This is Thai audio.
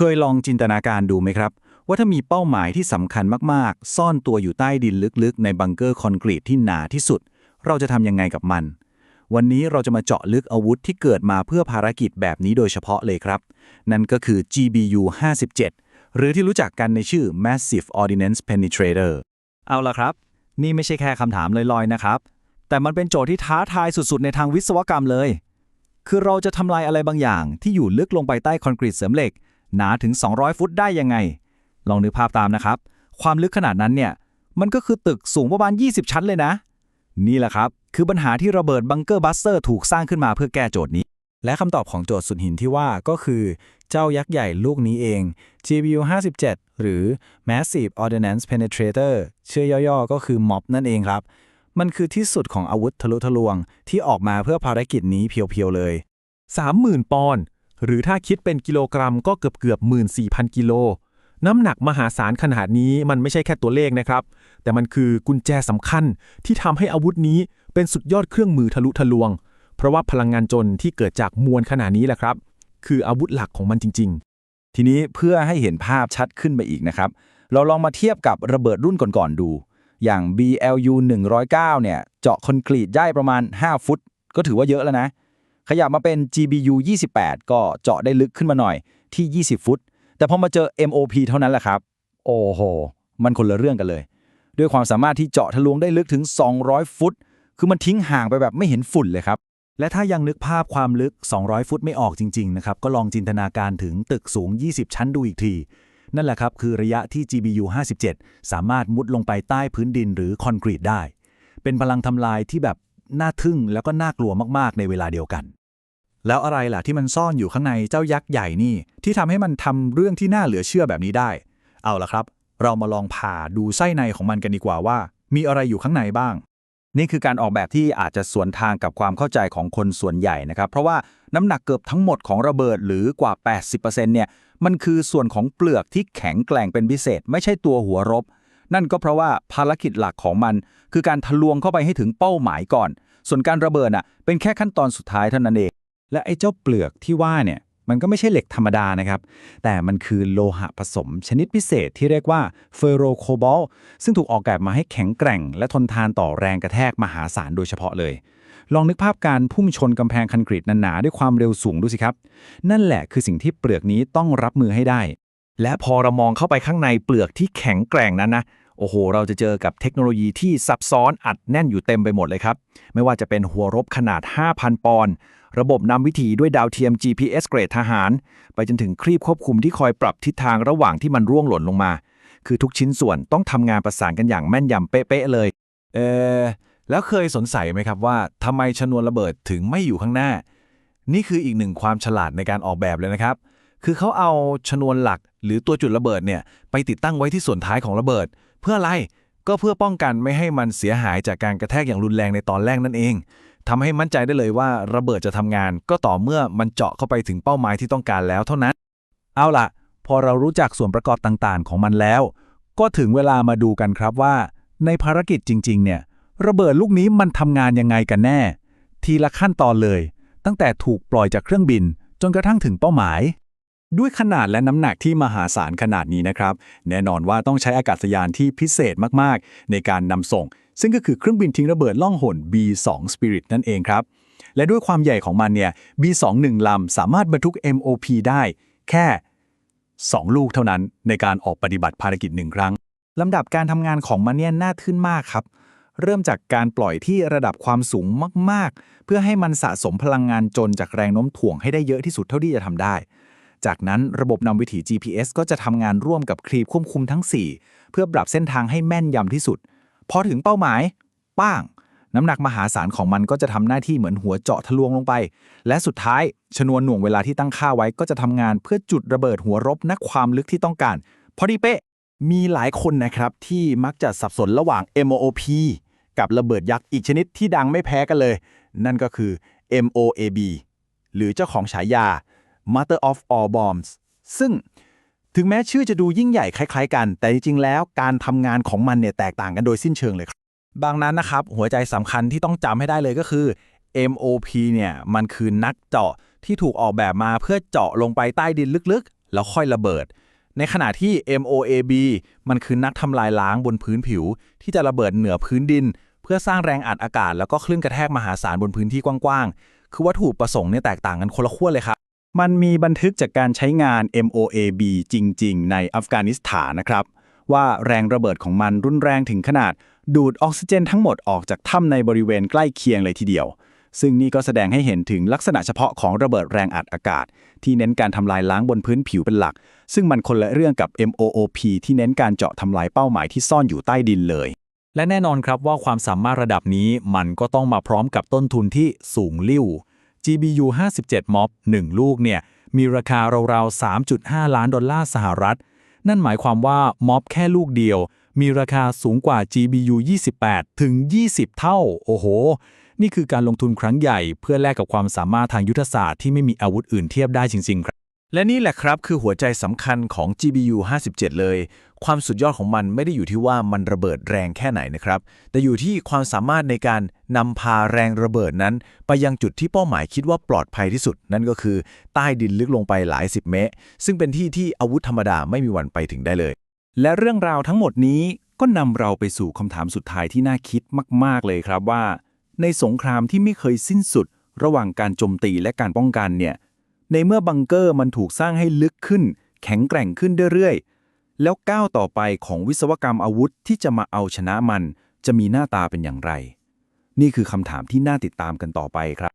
เคยลองจินตนาการดูไหมครับ ว่าถ้ามีเป้าหมายที่สำคัญมากๆ ซ่อนตัวอยู่ใต้ดินลึกๆ ในบังเกอร์คอนกรีตที่หนาที่สุด เราจะทำยังไงกับมัน วันนี้เราจะมาเจาะลึกอาวุธที่เกิดมาเพื่อภารกิจแบบนี้โดยเฉพาะเลยครับ นั่นก็คือ GBU 57 หรือที่รู้จักกันในชื่อ Massive Ordnance Penetrator เอาละครับ นี่ไม่ใช่แค่คำถามลอยๆนะครับ แต่มันเป็นโจทย์ที่ท้าทายสุดๆ ในทางวิศวกรรมเลย คือเราจะทำลายอะไรบางอย่างที่อยู่ลึกลงไปใต้คอนกรีตเสริมเหล็ก หนาถึง 200 ฟุตได้ยังไง ลองนึกภาพตามนะครับ ความลึกขนาดนั้นเนี่ย มันก็คือตึกสูงประมาณ 20 ชั้นเลยนะ นี่แหละครับ คือปัญหาที่ระเบิดบังเกอร์บัสเตอร์ถูกสร้างขึ้นมาเพื่อแก้โจทย์นี้ และคำตอบของโจทย์สุดหินที่ว่าก็คือ เจ้ายักษ์ใหญ่ลูกนี้เอง GBU 57หรือ Massive Ordnance Penetrator ชื่อย่อๆ ก็คือ MOP นั่นเองครับ มันคือที่สุดของอาวุธทะลุทะลวงที่ออกมาเพื่อภารกิจนี้เพียวๆเลย 30,000 ปอนด์ หรือถ้าคิดเป็นกิโลกรัมก็เกือบเกือบ14,000 กิโล น้ำหนักมหาศาลขนาดนี้มันไม่ใช่แค่ตัวเลขนะครับ แต่มันคือกุญแจสำคัญที่ทำให้อาวุธนี้เป็นสุดยอดเครื่องมือทะลุทะลวง เพราะว่าพลังงานจนที่เกิดจากมวลขนาดนี้แหละครับ คืออาวุธหลักของมันจริง ๆ ทีนี้เพื่อให้เห็นภาพชัดขึ้นไปอีกนะครับ เราลองมาเทียบกับระเบิดรุ่นก่อนๆดู อย่าง BLU 109เนี่ยเจาะคอนกรีตได้ประมาณ 5 ฟุต ก็ถือว่าเยอะแล้วนะ ขยับมาเป็น GBU 28 ก็เจาะได้ลึกขึ้นมาหน่อยที่ 20 ฟุต แต่พอมาเจอ MOP เท่านั้นแหละครับ โอ้โห มันคนละเรื่องกันเลย ด้วยความสามารถที่เจาะทะลวงได้ลึกถึง 200 ฟุต คือมันทิ้งห่างไปแบบไม่เห็นฝุ่นเลยครับ และถ้ายังนึกภาพความลึก 200 ฟุตไม่ออกจริง ๆ นะครับ ก็ลองจินตนาการถึงตึกสูง 20 ชั้นดูอีกที นั่นแหละครับคือระยะที่ GBU 57 สามารถมุดลงไปใต้พื้นดินหรือคอนกรีตได้ เป็นพลังทำลายที่แบบน่าทึ่งแล้วก็น่ากลัวมากๆ ในเวลาเดียวกัน แล้วอะไรล่ะที่มันซ่อนอยู่ข้างในเจ้ายักษ์ใหญ่นี่ ที่ทำให้มันทำเรื่องที่น่าเหลือเชื่อแบบนี้ได้ เอาล่ะครับ เรามาลองผ่าดูไส้ในของมันกันดีกว่าว่า มีอะไรอยู่ข้างในบ้าง นี่คือการออกแบบที่อาจจะสวนทางกับความเข้าใจของคนส่วนใหญ่นะครับ เพราะว่าน้ำหนักเกือบทั้งหมดของระเบิดหรือกว่า 80%เนี่ยมันคือส่วนของเปลือกที่แข็งแกร่งเป็นพิเศษ ไม่ใช่ตัวหัวรบ นั่นก็เพราะว่าภารกิจหลักของมัน คือการทะลวงเข้าไปให้ถึงเป้าหมายก่อน ส่วนการระเบิดน่ะเป็นแค่ขั้นตอนสุดท้ายเท่านั้นเอง และไอ้เจ้าเปลือกที่ว่าเนี่ยมันก็ไม่ใช่เหล็กธรรมดานะครับ แต่มันคือโลหะผสมชนิดพิเศษที่เรียกว่าเฟโรโคบอลซึ่งถูกออกแบบมาให้แข็งแกร่ง และทนทานต่อแรงกระแทกมหาศาลโดยเฉพาะเลย ลองนึกภาพการพุ่งชนกำแพงคอนกรีตหนาๆด้วยความเร็วสูงดูสิครับ นั่นแหละคือสิ่งที่เปลือกนี้ต้องรับมือให้ได้ และพอเรามองเข้าไปข้างในเปลือกที่แข็งแกร่งนั้นนะ โอ้โห เราจะเจอกับเทคโนโลยีที่ซับซ้อนอัดแน่นอยู่เต็มไปหมดเลยครับ ไม่ว่าจะเป็นหัวรบขนาด 5,000 ปอนด์ระบบนำวิถีด้วยดาวเทียม GPS เกรดทหาร ไปจนถึงครีบควบคุมที่คอยปรับทิศทางระหว่างที่มันร่วงหล่นลงมา คือทุกชิ้นส่วนต้องทำงานประสานกันอย่างแม่นยำเป๊ะๆเลย เออแล้วเคยสงสัยไหมครับว่าทำไมชนวนระเบิดถึงไม่อยู่ข้างหน้า นี่คืออีกหนึ่งความฉลาดในการออกแบบเลยนะครับ คือเขาเอาชนวนหลักหรือตัวจุดระเบิดเนี่ยไปติดตั้งไว้ที่ส่วนท้ายของระเบิด เพื่ออะไรก็เพื่อป้องกันไม่ให้มันเสียหายจากการกระแทกอย่างรุนแรงในตอนแรกนั่นเองทำให้มั่นใจได้เลยว่าระเบิดจะทำงาน ก็ต่อเมื่อมันเจาะเข้าไปถึงเป้าหมายที่ต้องการแล้วเท่านั้น เอาล่ะ พอเรารู้จักส่วนประกอบต่างๆ ของมันแล้ว ก็ถึงเวลามาดูกันครับว่า ในภารกิจจริง ๆ เนี่ย ระเบิดลูกนี้มันทำงานยังไงกันแน่ ทีละขั้นตอนเลย ตั้งแต่ถูกปล่อยจากเครื่องบิน จนกระทั่งถึงเป้าหมาย ด้วยขนาดและน้ำหนักที่มหาศาลขนาดนี้นะครับ แน่นอนว่าต้องใช้อากาศยานที่พิเศษมาก ๆ ในการนำส่ง ซึ่งก็คือเครื่องบินทิ้งระเบิดล่องหน B2 Spirit นั่นเองครับ และด้วยความใหญ่ของมันเนี่ย B2 หนึ่งลำสามารถบรรทุก MOP ได้แค่ 2 ลูกเท่านั้นในการออกปฏิบัติภารกิจหนึ่งครั้งลำดับการทำงานของมันเนี่ยน่าทึ่นมากครับ เริ่มจากการปล่อยที่ระดับความสูงมาก ๆ เพื่อให้มันสะสมพลังงานจนจากแรงโน้มถ่วงให้ได้เยอะที่สุดเท่าที่จะทำได้ จากนั้นระบบนำวิถี GPS ก็จะทำงานร่วมกับครีบควบคุมทั้ง 4 เพื่อปรับเส้นทางให้แม่นยำที่สุด พอถึงเป้าหมาย ป้าง น้ำหนักมหาศาลของมันก็จะทำหน้าที่เหมือนหัวเจาะทะลวงลงไป และสุดท้ายชนวนหน่วงเวลาที่ตั้งค่าไว้ก็จะทำงานเพื่อจุดระเบิดหัวรบนักความลึกที่ต้องการ พอดีเป๊ะ มีหลายคนนะครับที่มักจะสับสนระหว่าง MOP กับระเบิดยักษ์อีกชนิดที่ดังไม่แพ้กันเลย นั่นก็คือ MOAB หรือเจ้าของฉายา Mother of All Bombs ซึ่งถึงแม้ชื่อจะดูยิ่งใหญ่คล้ายๆ กัน แต่จริงๆ แล้วการทำงานของมันเนี่ยแตกต่างกันโดยสิ้นเชิงเลยครับบางนั้นนะครับ หัวใจสำคัญที่ต้องจำให้ได้เลยก็คือ MOP เนี่ยมันคือนักเจาะที่ถูกออกแบบมาเพื่อเจาะลงไปใต้ดินลึกแล้วค่อยระเบิด ในขณะที่ MOAB มันคือนักทำลายล้างบนพื้นผิว ที่จะระเบิดเหนือพื้นดิน เพื่อสร้างแรงอัดอากาศ แล้วก็คลื่นกระแทกมหาศาลบนพื้นที่กว้างๆ คือวัตถุประสงค์เนี่ยแตกต่างกันคนละขั้วเลยครับ มันมีบันทึกจากการใช้งาน MOAB จริง ๆ ในอัฟกานิสถานนะครับ ว่าแรงระเบิดของมันรุนแรงถึงขนาด ดูดออกซิเจนทั้งหมดออกจากถ้ำในบริเวณใกล้เคียงเลยทีเดียว ซึ่งนี่ก็แสดงให้เห็นถึงลักษณะเฉพาะของระเบิดแรงอัดอากาศ ที่เน้นการทำลายล้างบนพื้นผิวเป็นหลัก ซึ่งมันคนละเรื่องกับ MOOP ที่เน้นการเจาะทำลายเป้าหมายที่ซ่อนอยู่ใต้ดินเลยและแน่นอนครับว่าความสามารถระดับนี้มันก็ต้องมาพร้อมกับต้นทุนที่สูงลิ่ว GBU 57ม็อบ1ลูกเนี่ยมีราคาราวๆ 3.5 ล้านดอลลาร์สหรัฐ นั่นหมายความว่าม็อบแค่ลูกเดียว มีราคาสูงกว่า GBU 28 ถึง 20 เท่า โอ้โห นี่คือการลงทุนครั้งใหญ่เพื่อแลกกับความสามารถทางยุทธศาสตร์ที่ไม่มีอาวุธอื่นเทียบได้จริงๆครับ และนี่แหละครับคือหัวใจสำคัญของ GBU 57 เลย ความสุดยอดของมันไม่ได้อยู่ที่ว่ามันระเบิดแรงแค่ไหนนะครับ แต่อยู่ที่ความสามารถในการนำพาแรงระเบิดนั้น ไปยังจุดที่เป้าหมายคิดว่าปลอดภัยที่สุด นั่นก็คือใต้ดินลึกลงไปหลายสิบเมตร ซึ่งเป็นที่ที่อาวุธธรรมดาไม่มีวันไปถึงได้เลย และเรื่องราวทั้งหมดนี้ก็นำเราไปสู่คำถามสุดท้ายที่น่าคิดมาก ๆ เลยครับว่า ในสงครามที่ไม่เคยสิ้นสุด ระหว่างการโจมตีและการป้องกันเนี่ย ในเมื่อบังเกอร์มันถูกสร้างให้ลึกขึ้น แข็งแกร่งขึ้นเรื่อยๆ แล้วก้าวต่อไปของวิศวกรรมอาวุธที่จะมาเอาชนะมัน จะมีหน้าตาเป็นอย่างไร นี่คือคำถามที่น่าติดตามกันต่อไปครับ